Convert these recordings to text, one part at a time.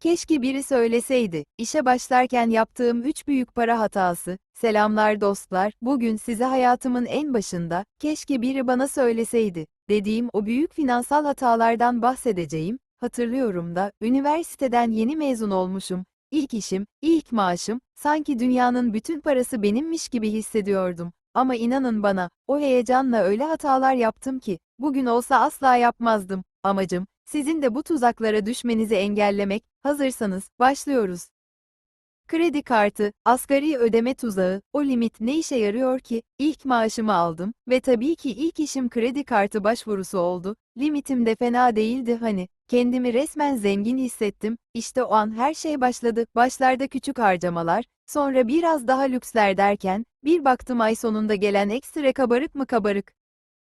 Keşke biri söyleseydi. İşe başlarken yaptığım üç büyük para hatası. Selamlar dostlar. Bugün size hayatımın en başında, keşke biri bana söyleseydi, dediğim o büyük finansal hatalardan bahsedeceğim. Hatırlıyorum da, üniversiteden yeni mezun olmuşum. İlk işim, ilk maaşım, sanki dünyanın bütün parası benimmiş gibi hissediyordum. Ama inanın bana, o heyecanla öyle hatalar yaptım ki, bugün olsa asla yapmazdım. Amacım, sizin de bu tuzaklara düşmenizi engellemek, hazırsanız, başlıyoruz. Kredi kartı, asgari ödeme tuzağı, o limit ne işe yarıyor ki? İlk maaşımı aldım ve tabii ki ilk işim kredi kartı başvurusu oldu. Limitim de fena değildi hani. Kendimi resmen zengin hissettim. İşte o an her şey başladı. Başlarda küçük harcamalar, sonra biraz daha lüksler derken, bir baktım ay sonunda gelen ekstra kabarık mı kabarık.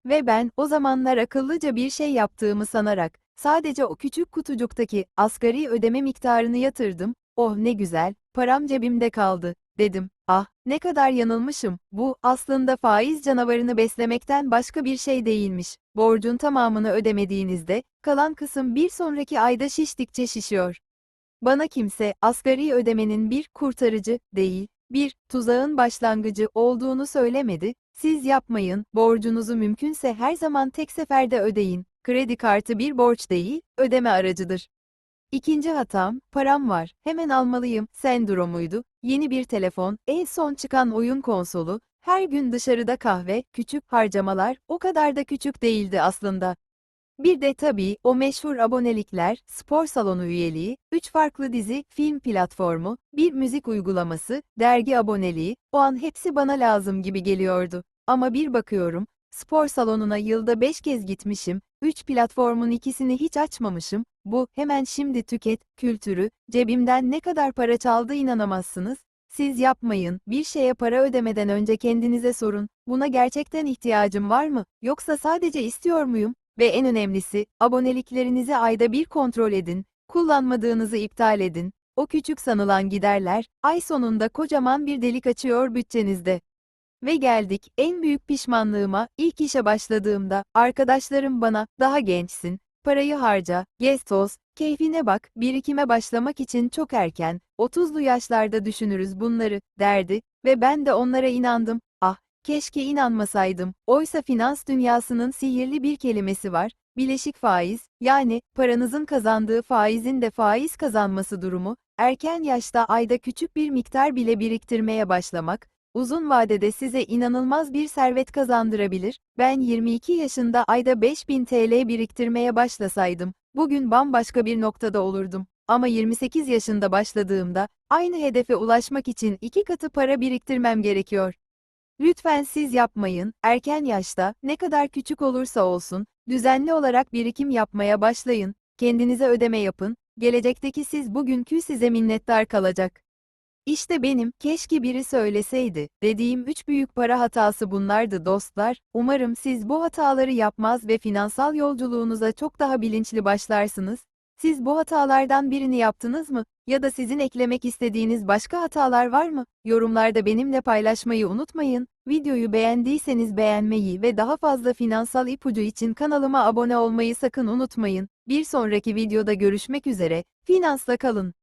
Ve ben, o zamanlar akıllıca bir şey yaptığımı sanarak, sadece o küçük kutucuktaki asgari ödeme miktarını yatırdım, oh ne güzel, param cebimde kaldı, dedim. Ah, ne kadar yanılmışım, bu, aslında faiz canavarını beslemekten başka bir şey değilmiş. Borcun tamamını ödemediğinizde, kalan kısım bir sonraki ayda şiştikçe şişiyor. Bana kimse, asgari ödemenin bir kurtarıcı, değil, bir tuzağın başlangıcı olduğunu söylemedi, siz yapmayın, borcunuzu mümkünse her zaman tek seferde ödeyin. Kredi kartı bir borç değil, ödeme aracıdır. İkinci hatam, param var, hemen almalıyım, sendromuydu. Yeni bir telefon, en son çıkan oyun konsolu, her gün dışarıda kahve, küçük harcamalar, o kadar da küçük değildi aslında. Bir de tabii o meşhur abonelikler, spor salonu üyeliği, 3 farklı dizi, film platformu, bir müzik uygulaması, dergi aboneliği, o an hepsi bana lazım gibi geliyordu. Ama bir bakıyorum, spor salonuna yılda 5 kez gitmişim, 3 platformun ikisini hiç açmamışım, bu, hemen şimdi tüket, kültürü, cebimden ne kadar para çaldı inanamazsınız. Siz yapmayın, bir şeye para ödemeden önce kendinize sorun, buna gerçekten ihtiyacım var mı, yoksa sadece istiyor muyum? Ve en önemlisi, aboneliklerinizi ayda bir kontrol edin, kullanmadığınızı iptal edin. O küçük sanılan giderler, ay sonunda kocaman bir delik açıyor bütçenizde. Ve geldik en büyük pişmanlığıma, ilk işe başladığımda, arkadaşlarım bana, daha gençsin, parayı harca, gez toz, keyfine bak, birikime başlamak için çok erken, 30'lu yaşlarda düşünürüz bunları, derdi, ve ben de onlara inandım, keşke inanmasaydım, oysa finans dünyasının sihirli bir kelimesi var, bileşik faiz, yani, paranızın kazandığı faizin de faiz kazanması durumu, erken yaşta ayda küçük bir miktar bile biriktirmeye başlamak, uzun vadede size inanılmaz bir servet kazandırabilir. Ben 22 yaşında ayda 5000 TL biriktirmeye başlasaydım, bugün bambaşka bir noktada olurdum. Ama 28 yaşında başladığımda, aynı hedefe ulaşmak için iki katı para biriktirmem gerekiyor. Lütfen siz yapmayın, erken yaşta, ne kadar küçük olursa olsun, düzenli olarak birikim yapmaya başlayın, kendinize ödeme yapın, gelecekteki siz bugünkü size minnettar kalacak. İşte benim, keşke biri söyleseydi, dediğim üç büyük para hatası bunlardı dostlar, umarım siz bu hataları yapmaz ve finansal yolculuğunuza çok daha bilinçli başlarsınız. Siz bu hatalardan birini yaptınız mı? Ya da sizin eklemek istediğiniz başka hatalar var mı? Yorumlarda benimle paylaşmayı unutmayın. Videoyu beğendiyseniz beğenmeyi ve daha fazla finansal ipucu için kanalıma abone olmayı sakın unutmayın. Bir sonraki videoda görüşmek üzere, finansla kalın.